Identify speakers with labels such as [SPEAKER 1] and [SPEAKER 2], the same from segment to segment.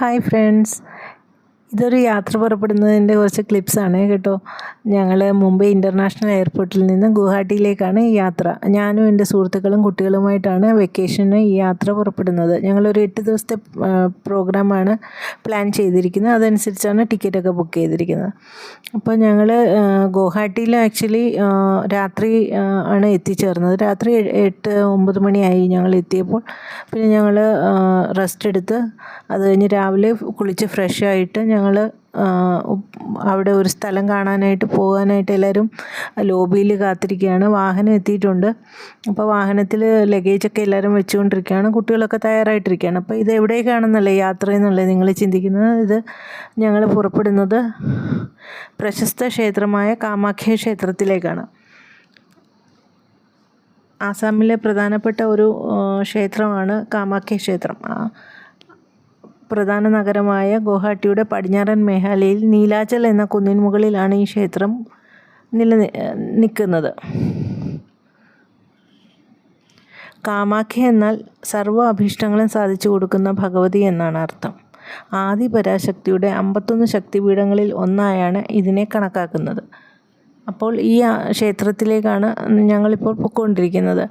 [SPEAKER 1] Hi friends, ഇതൊരു യാത്ര പുറപ്പെടുന്നതിന്റെ കുറച്ച് ക്ലിപ്സാണ് കേട്ടോ. ഞങ്ങൾ മുംബൈ ഇന്റർനാഷണൽ എയർപോർട്ടിൽ നിന്ന് ഗുവാഹട്ടിയിലേക്കാണ് ഈ യാത്ര. ഞാനും എന്റെ സുഹൃത്തുക്കളും കുട്ടികളുമായിട്ടാണ് വെക്കേഷന് ഈ യാത്ര പുറപ്പെടുന്നത്. ഞങ്ങളൊരു എട്ട് ദിവസത്തെ പ്രോഗ്രാമാണ് പ്ലാൻ ചെയ്തിരിക്കുന്നത്. അതനുസരിച്ചാണ് ടിക്കറ്റൊക്കെ ബുക്ക് ചെയ്തിരിക്കുന്നത്. അപ്പോൾ ഞങ്ങൾ ഗുവാഹട്ടിയിൽ ആക്ച്വലി രാത്രി ആണ് എത്തിച്ചേർന്നത്. രാത്രി എട്ട് ഒമ്പത് മണിയായി ഞങ്ങൾ എത്തിയപ്പോൾ. പിന്നെ ഞങ്ങൾ റെസ്റ്റ് എടുത്ത് അത് കഴിഞ്ഞ് രാവിലെ കുളിച്ച് ഫ്രഷ് ആയിട്ട് ഞങ്ങൾ അവിടെ ഒരു സ്ഥലം കാണാനായിട്ട് പോകാനായിട്ട് എല്ലാവരും ലോബിയിൽ കാത്തിരിക്കുകയാണ്. വാഹനം എത്തിയിട്ടുണ്ട്. അപ്പോൾ വാഹനത്തിൽ ലഗേജൊക്കെ എല്ലാവരും വെച്ചുകൊണ്ടിരിക്കുകയാണ്. കുട്ടികളൊക്കെ തയ്യാറായിട്ടിരിക്കുകയാണ്. അപ്പോൾ ഇത് എവിടേക്കാണെന്നല്ലേ യാത്ര എന്നുള്ളത് നിങ്ങൾ ചിന്തിക്കുന്നത്? ഇത് ഞങ്ങൾ പുറപ്പെടുന്നത് പ്രശസ്ത ക്ഷേത്രമായ കാമാഖ്യ ക്ഷേത്രത്തിലേക്കാണ്. ആസാമിലെ പ്രധാനപ്പെട്ട ഒരു ക്ഷേത്രമാണ് കാമാഖ്യ ക്ഷേത്രം. പ്രധാന നഗരമായ ഗുവാഹട്ടിയുടെ പടിഞ്ഞാറൻ മേഘാലയയിൽ നീലാചൽ എന്ന കുന്നിൻ മുകളിലാണ് ഈ ക്ഷേത്രം നില നിൽക്കുന്നത്. കാമാഖ്യ എന്നാൽ സർവ അഭീഷ്ടങ്ങളും സാധിച്ചു കൊടുക്കുന്ന ഭഗവതി എന്നാണ് അർത്ഥം. ആദി പരാശക്തിയുടെ അമ്പത്തൊന്ന് ശക്തിപീഠങ്ങളിൽ ഒന്നായാണ് ഇതിനെ കണക്കാക്കുന്നത്. അപ്പോൾ ഈ ക്ഷേത്രത്തിലേക്കാണ് ഞങ്ങളിപ്പോൾ പൊയ്ക്കൊണ്ടിരിക്കുന്നത്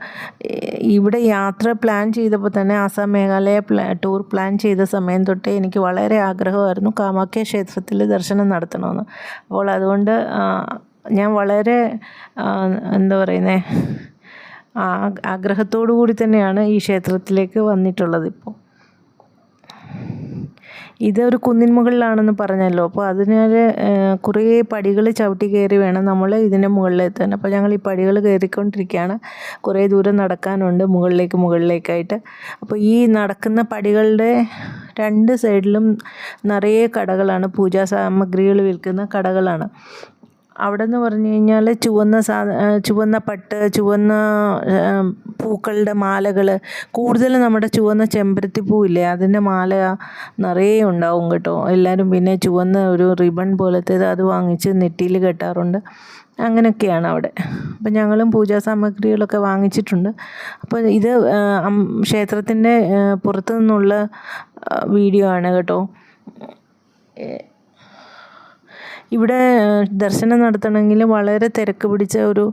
[SPEAKER 1] ഇവിടെ യാത്ര പ്ലാൻ ചെയ്തപ്പോൾ തന്നെ ആസാം മേഘാലയ ടൂർ പ്ലാൻ ചെയ്ത സമയം തൊട്ടേ എനിക്ക് വളരെ ആഗ്രഹമായിരുന്നു കാമാഖ്യ ക്ഷേത്രത്തിൽ ദർശനം നടത്തണമെന്ന്. അപ്പോൾ അതുകൊണ്ട് ഞാൻ വളരെ എന്താ പറയുന്നത് ആഗ്രഹത്തോടു കൂടി തന്നെയാണ് ഈ ക്ഷേത്രത്തിലേക്ക് വന്നിട്ടുള്ളത് ഇപ്പോൾ. ഇതൊരു കുന്നിൻ മുകളിലാണെന്ന് പറഞ്ഞല്ലോ അപ്പോൾ അതിനാൽ കുറേ പടികൾ ചവിട്ടി കയറി വേണം നമ്മൾ ഇതിന്റെ മുകളിലെത്താൻ അപ്പോൾ ഞങ്ങൾ ഈ പടികൾ കയറിക്കൊണ്ടിരിക്കുകയാണ്. കുറേ ദൂരം നടക്കാനുണ്ട് മുകളിലേക്ക് മുകളിലേക്കായിട്ട്. അപ്പോൾ ഈ നടക്കുന്ന പടികളുടെ രണ്ട് സൈഡിലും നിറയെ കടകളാണ്. പൂജാ സാമഗ്രികൾ വിൽക്കുന്ന കടകളാണ്. അവിടെ നിന്ന് പറഞ്ഞു കഴിഞ്ഞാൽ ചുവന്ന സാ ചുവന്ന പട്ട് ചുവന്ന പൂക്കളുടെ മാലകൾ കൂടുതൽ നമ്മുടെ ചുവന്ന ചെമ്പരത്തി പൂവില്ലേ അതിന്റെ മാല നിറയെ ഉണ്ടാവും കേട്ടോ. എല്ലാവരും പിന്നെ ചുവന്ന ഒരു റിബൺ പോലത്തേത് അത് വാങ്ങിച്ച് നെറ്റിയിൽ കെട്ടാറുണ്ട്. അങ്ങനെയൊക്കെയാണ് അവിടെ. അപ്പം ഞങ്ങളും പൂജാ സാമഗ്രികളൊക്കെ വാങ്ങിച്ചിട്ടുണ്ട്. അപ്പോൾ ഇത് ക്ഷേത്രത്തിന്റെ പുറത്തു നിന്നുള്ള വീഡിയോ ആണ് കേട്ടോ. ഇവിടെ ദർശനം നടത്തണമെങ്കിൽ വളരെ തിരക്ക് പിടിച്ച ഒരു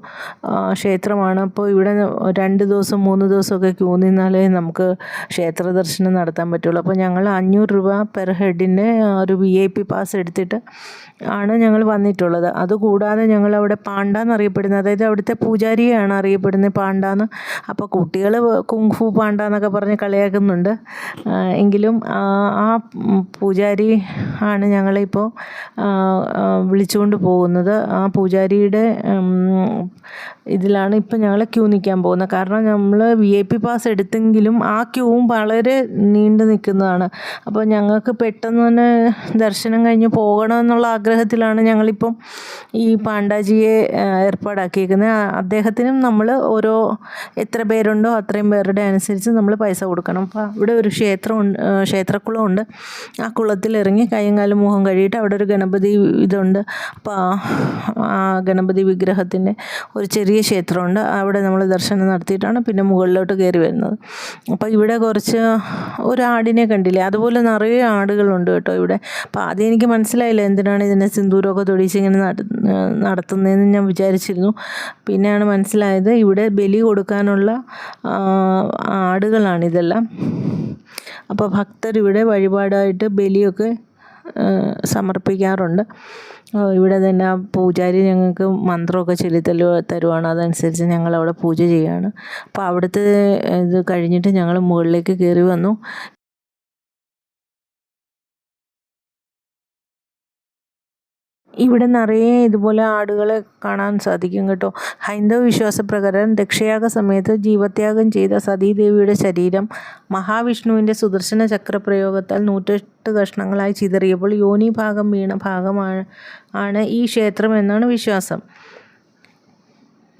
[SPEAKER 1] ക്ഷേത്രമാണ്. അപ്പോൾ ഇവിടെ രണ്ട് ദിവസം മൂന്ന് ദിവസമൊക്കെ ക്യൂ നിന്നാലേ നമുക്ക് ക്ഷേത്ര ദർശനം നടത്താൻ പറ്റുള്ളൂ. അപ്പോൾ ഞങ്ങൾ അഞ്ഞൂറ് രൂപ പെർ ഹെഡിന്റെ ഒരു വി ഐ പി പാസ് എടുത്തിട്ട് ആണ് ഞങ്ങൾ വന്നിട്ടുള്ളത്. അതുകൂടാതെ ഞങ്ങൾ അവിടെ പാണ്ട എന്നറിയപ്പെടുന്നത് അതായത് അവിടുത്തെ പൂജാരിയാണ് അറിയപ്പെടുന്നത് പാണ്ടാന്ന് അപ്പോൾ കുട്ടികൾ കുങ്ഫു പാണ്ട എന്നൊക്കെ പറഞ്ഞ് കളിയാക്കുന്നുണ്ട്. എങ്കിലും ആ പൂജാരി ആണ് ഞങ്ങളിപ്പോൾ വിളിച്ചുകൊണ്ട് പോകുന്നത് ആ പൂജാരിയുടെ ഇതിലാണ് ഇപ്പം ഞങ്ങൾ ക്യൂ നിൽക്കാൻ പോകുന്നത്. കാരണം നമ്മൾ വി ഐ പി പാസ് എടുത്തെങ്കിലും ആ ക്യൂവും വളരെ നീണ്ടു നിൽക്കുന്നതാണ്. അപ്പോൾ ഞങ്ങൾക്ക് പെട്ടെന്ന് തന്നെ ദർശനം കഴിഞ്ഞ് പോകണമെന്നുള്ള ആഗ്രഹത്തിലാണ് ഞങ്ങളിപ്പം ഈ പാണ്ഡാജിയെ ഏർപ്പാടാക്കിയിരിക്കുന്നത് അദ്ദേഹത്തിനും നമ്മൾ ഓരോ എത്ര പേരുണ്ടോ അത്രയും പേരുടെ അനുസരിച്ച് നമ്മൾ പൈസ കൊടുക്കണം. അപ്പോൾ ഇവിടെ ഒരു ക്ഷേത്രം ക്ഷേത്രക്കുളമുണ്ട് ആ കുളത്തിൽ ഇറങ്ങി കൈയും കാലും മുഖം കഴിയിട്ട് അവിടെ ഒരു ഗണപതി ഇതുണ്ട് അപ്പോൾ ആ ഗണപതി വിഗ്രഹത്തിന്റെ ഒരു ചെറിയ ക്ഷേത്രമുണ്ട്. അവിടെ നമ്മൾ ദർശനം നടത്തിയിട്ടാണ് പിന്നെ മുകളിലോട്ട് കയറി വരുന്നത്. അപ്പോൾ ഇവിടെ കുറച്ച് ഒരു ആടിനെ കണ്ടില്ലേ? അതുപോലെ നിറയെ ആടുകളുണ്ട് കേട്ടോ ഇവിടെ. അപ്പോൾ ആദ്യം എനിക്ക് മനസ്സിലായില്ല. എന്തിനാണ് ഇതിനെ സിന്ദൂരമൊക്കെ തൊടിച്ച് ഇങ്ങനെ നടത്തുന്നതെന്ന് ഞാൻ വിചാരിച്ചിരുന്നു. പിന്നെയാണ് മനസ്സിലായത് ഇവിടെ ബലി കൊടുക്കാനുള്ള ആടുകളാണിതെല്ലാം അപ്പോൾ ഭക്തർ ഇവിടെ വഴിപാടായിട്ട് ബലിയൊക്കെ സമർപ്പിക്കാറുണ്ട്. ഇവിടെ തന്നെ പൂജാരി ഞങ്ങൾക്ക് മന്ത്രമൊക്കെ ചൊല്ലി തരു തരുവാണ്. അതനുസരിച്ച് ഞങ്ങൾ അവിടെ പൂജ ചെയ്യുകയാണ്. അപ്പോൾ അവിടുത്തെ ഇത് കഴിഞ്ഞിട്ട് ഞങ്ങൾ മുകളിലേക്ക് കയറി വന്നു. ഇവിടെ നിറയെ ഇതുപോലെ ആടുകളെ കാണാൻ സാധിക്കും കേട്ടോ. ഹൈന്ദവ വിശ്വാസപ്രകാരം രക്ഷയാഗ സമയത്ത് ജീവത്യാഗം ചെയ്ത സതീദേവിയുടെ ശരീരം മഹാവിഷ്ണുവിന്റെ സുദർശന ചക്രപ്രയോഗത്താൽ നൂറ്റെട്ട് കഷ്ണങ്ങളായി ചിതറിയപ്പോൾ യോനി ഭാഗം വീണ ഭാഗമാണ് ആണ് ഈ ക്ഷേത്രം എന്നാണ് വിശ്വാസം.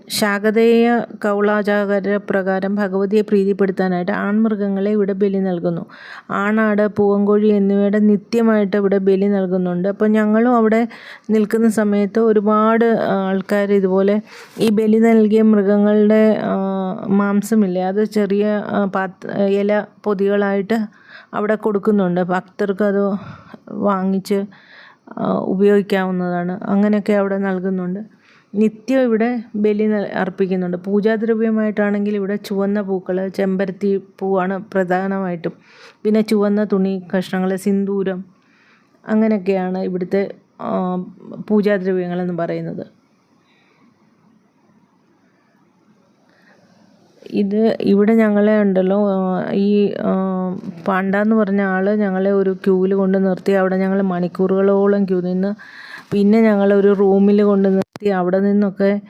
[SPEAKER 1] ശാകതേയ കൗളാചാര പ്രകാരം ഭഗവതിയെ പ്രീതിപ്പെടുത്താനായിട്ട് ആൺമൃഗങ്ങളെ ഇവിടെ ബലി നൽകുന്നു. ആണാട് പൂവങ്കോഴി എന്നിവയുടെ നിത്യമായിട്ട് ഇവിടെ ബലി നൽകുന്നുണ്ട്. അപ്പോൾ ഞങ്ങളും അവിടെ നിൽക്കുന്ന സമയത്ത് ഒരുപാട് ആൾക്കാർ ഇതുപോലെ ഈ ബലി നൽകിയ മൃഗങ്ങളുടെ മാംസമില്ലേ അത് ചെറിയ പാത്ര ഇല പൊതികളായിട്ട് അവിടെ കൊടുക്കുന്നുണ്ട്. ഭക്തർക്ക് അത് വാങ്ങിച്ച് ഉപയോഗിക്കാവുന്നതാണ്. അങ്ങനെയൊക്കെ അവിടെ നൽകുന്നുണ്ട്. നിത്യം ഇവിടെ ബലി അർപ്പിക്കുന്നുണ്ട്. പൂജാദ്രവ്യമായിട്ടാണെങ്കിൽ ഇവിടെ ചുവന്ന പൂക്കൾ ചെമ്പരത്തി പൂവാണ് പ്രധാനമായിട്ടും. പിന്നെ ചുവന്ന തുണി കഷ്ണങ്ങൾ സിന്ദൂരം അങ്ങനെയൊക്കെയാണ് ഇവിടുത്തെ പൂജാദ്രവ്യങ്ങളെന്ന് പറയുന്നത്. ഇത് ഇവിടെ ഞങ്ങളെ ഉണ്ടല്ലോ ഈ പാണ്ട എന്ന് പറഞ്ഞ ആൾ ഞങ്ങളെ ഒരു ക്യൂവിൽ കൊണ്ട് നിർത്തി. അവിടെ ഞങ്ങൾ മണിക്കൂറുകളോളം ക്യൂ നിന്ന് പിന്നെ ഞങ്ങളൊരു റൂമിൽ കൊണ്ട് അവിടെ നിന്നൊക്കെ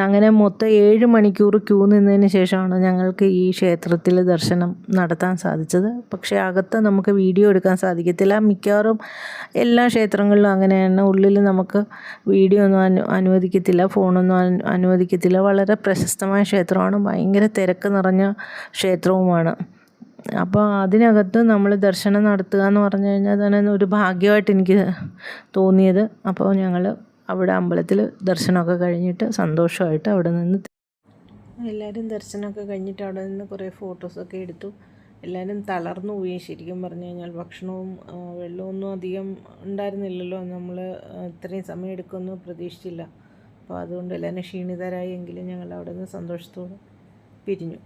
[SPEAKER 1] അങ്ങനെ മൊത്തം ഏഴ് മണിക്കൂർ ക്യൂ നിന്നതിന് ശേഷമാണ് ഞങ്ങൾക്ക് ഈ ക്ഷേത്രത്തിൽ ദർശനം നടത്താൻ സാധിച്ചത്. പക്ഷേ അകത്ത് നമുക്ക് വീഡിയോ എടുക്കാൻ സാധിക്കത്തില്ല. മിക്കവാറും എല്ലാ ക്ഷേത്രങ്ങളിലും അങ്ങനെയാണ്. ഉള്ളിൽ നമുക്ക് വീഡിയോ ഒന്നും അനു അനുവദിക്കത്തില്ല ഫോണൊന്നും അനു അനുവദിക്കത്തില്ല. വളരെ പ്രശസ്തമായ ക്ഷേത്രമാണ്. ഭയങ്കര തിരക്ക് നിറഞ്ഞ ക്ഷേത്രവുമാണ്. അപ്പോൾ അതിനകത്ത് നമ്മൾ ദർശനം നടത്തുക എന്ന് പറഞ്ഞു കഴിഞ്ഞാൽ തന്നെ ഒരു ഭാഗ്യമായിട്ട് എനിക്ക് തോന്നിയത്. അപ്പോൾ ഞങ്ങൾ അവിടെ അമ്പലത്തിൽ ദർശനമൊക്കെ കഴിഞ്ഞിട്ട് സന്തോഷമായിട്ട് അവിടെ നിന്ന് എല്ലാവരും ദർശനമൊക്കെ കഴിഞ്ഞിട്ട് അവിടെ നിന്ന് കുറേ ഫോട്ടോസൊക്കെ എടുത്തു. എല്ലാവരും തളർന്നു പോയി ശരിക്കും പറഞ്ഞു കഴിഞ്ഞാൽ. ഭക്ഷണവും വെള്ളമൊന്നും അധികം ഉണ്ടായിരുന്നില്ലല്ലോ. നമ്മൾ ഇത്രയും സമയം എടുക്കുമെന്ന് പ്രതീക്ഷിച്ചില്ല. അപ്പോൾ അതുകൊണ്ട് എല്ലാവരും ക്ഷീണിതരായെങ്കിലും ഞങ്ങൾ അവിടെ നിന്ന് സന്തോഷത്തോടെ പിരിഞ്ഞു.